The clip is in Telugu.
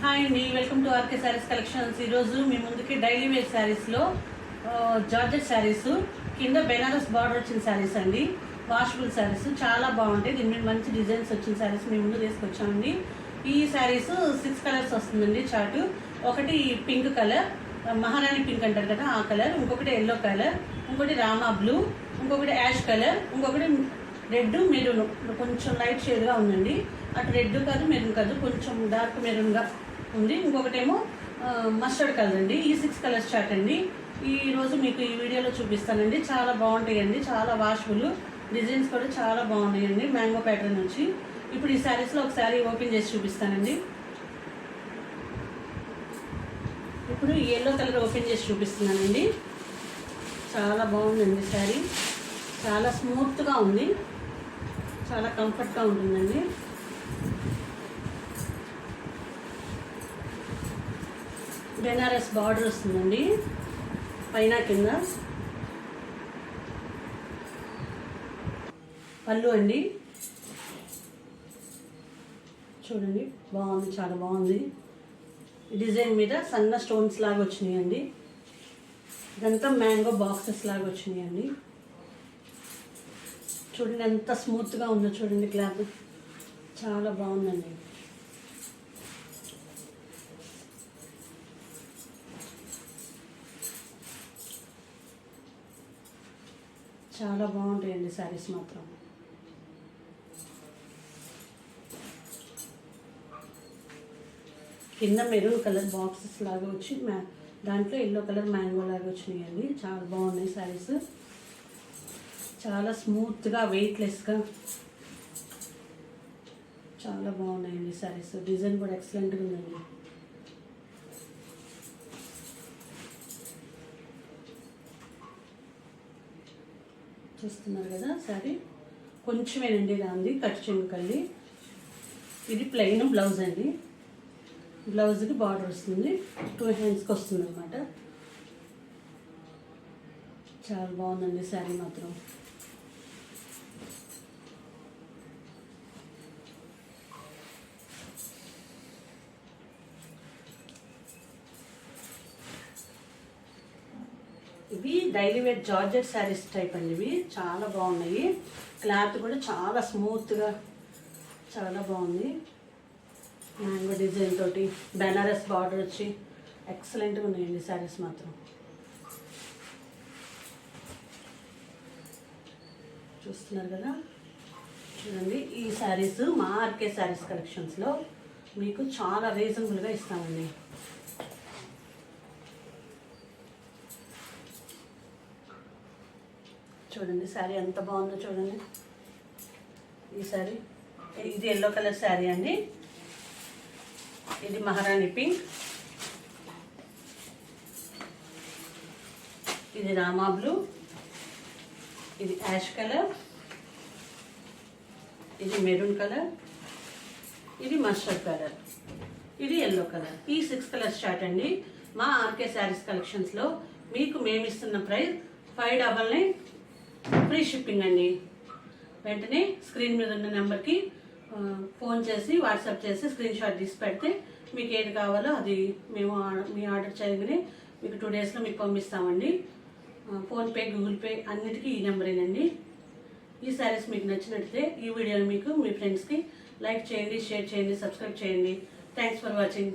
హాయ్ అండి welcome to RK saris collections ఈరోజు మీ ముందుకి డైలీ వేర్ శారీస్లో జార్జెట్ శారీస్ కింద బెనారస్ బార్డర్ వచ్చిన శారీస్ అండి. వాషబుల్ శారీస్ చాలా బాగుంటాయి. దీని మీద మంచి డిజైన్స్ వచ్చిన శారీస్ మీ ముందు తీసుకొచ్చామండి. ఈ శారీస్ సిక్స్ కలర్స్ వస్తుందండి చాటు ఒకటి పింక్ కలర్ మహారాణి పింక్ అంటారు కదా ఆ కలర్ ఇంకొకటి ఎల్లో కలర్ ఇంకొకటి రామా బ్లూ ఇంకొకటి యాష్ కలర్ ఇంకొకటి రెడ్ మెరూన్ కొంచెం లైట్ షేడ్గా ఉందండి అటు రెడ్ కాదు మెరూన్ కాదు కొంచెం డార్క్ మెరూన్గా ఉంది. ఇంకొకటేమో మస్టర్డ్ కలర్ అండి ఈ సిక్స్ కలర్స్ చాట్ అండి. ఈరోజు మీకు ఈ వీడియోలో చూపిస్తానండి. చాలా బాగుంటాయండి. చాలా వాష్ఫుల్ డిజైన్స్ కూడా చాలా బాగున్నాయండి మ్యాంగో ప్యాటర్న్ నుంచి. ఇప్పుడు ఈ శారీస్లో ఒక శారీ ఓపెన్ చేసి చూపిస్తానండి. ఇప్పుడు ఎల్లో కలర్ ఓపెన్ చేసి చూపిస్తున్నానండి. చాలా బాగుందండి శారీ. చాలా స్మూత్గా ఉంది. చాలా కంఫర్ట్గా ఉంటుందండి. బెనారస్ బార్డర్ వస్తుందండి. పైన కింద. పళ్ళు అండి. చూడండి బాగుంది చాలా బాగుంది. డిజైన్ మీద సన్న స్టోన్స్ లాగా వచ్చినాయండి. ఇదంతా మ్యాంగో బాక్సెస్ లాగా వచ్చినాయండి. చూడండి ఎంత స్మూత్గా ఉందో చూడండి క్లాత్. చాలా బాగుందండి. చాలా బాగుంటాయండి శారీస్ మాత్రం. కింద మెరూన్ కలర్ బాక్సెస్ లాగా వచ్చి మ్యా దాంట్లో ఎల్లో కలర్ మ్యాంగో లాగా వచ్చినాయండి. చాలా బాగున్నాయి శారీస్ చాలా స్మూత్గా వెయిట్లెస్గా. చాలా బాగున్నాయండి సారీస్. డిజైన్ కూడా ఎక్సలెంట్గా ఉందండి. చూస్తున్నారు కదా సారీ? కొంచెమేనండి దాంది కట్ చెంగుకల్లి ఇది ప్లెయిన్ బ్లౌజ్ అండి. బ్లౌజ్కి బార్డర్ వస్తుంది. టూ హ్యాండ్స్కి వస్తుంది అనమాట చాలా బాగుందండి శారీ మాత్రం. ఇవి daily wear georgette saris type అండి ఇవి. చాలా బాగున్నాయి. క్లాత్ కూడా చాలా స్మూత్గా చాలా బాగుంది. మ్యాంగో డిజైన్ తోటి బెనారస్ బార్డర్ వచ్చి ఎక్సలెంట్గా ఉన్నాయండి శారీస్ మాత్రం. చూస్తున్నారు కదా? చూడండి ఈ శారీస్ మా ఆర్కే శారీస్ కలెక్షన్స్లో మీకు చాలా రీజనబుల్గా ఇస్తామండి. చూడండి శారీ ఎంత బాగుందో చూడండి. ఈ శారీ ఇది ఎల్లో కలర్ శారీ అండి. ఇది మహారాణి పింక్. ఇది రామా బ్లూ. ఇది యాష్ కలర్. ఇది మెరూన్ కలర్. ఇది మస్టర్డ్ కలర్. ఇది ఎల్లో కలర్. ఈ సిక్స్ కలర్స్ షార్ట్ అండి. మా ఆర్కే శారీస్ కలెక్షన్స్లో మీకు మేము ఇస్తున్న price five double nine free shipping అండి. వెంటనే స్క్రీన్ మీద ఉన్న నెంబర్కి ఫోన్ చేసి వాట్సాప్ చేసి స్క్రీన్ షాట్ తీసి పెడితే మీకు ఏది కావాలో అది మేము మీ ఆర్డర్ చేయగానే మీకు టూ డేస్లో మీకు పంపిస్తామండి. ఫోన్పే గూగుల్ పే అన్నిటికీ ఈ నెంబరేనండి. ఈ శారీస్ మీకు నచ్చినట్లయితే ఈ వీడియోని మీకు మీ ఫ్రెండ్స్కి లైక్ చేయండి షేర్ చేయండి సబ్స్క్రైబ్ చేయండి. Thanks for watching.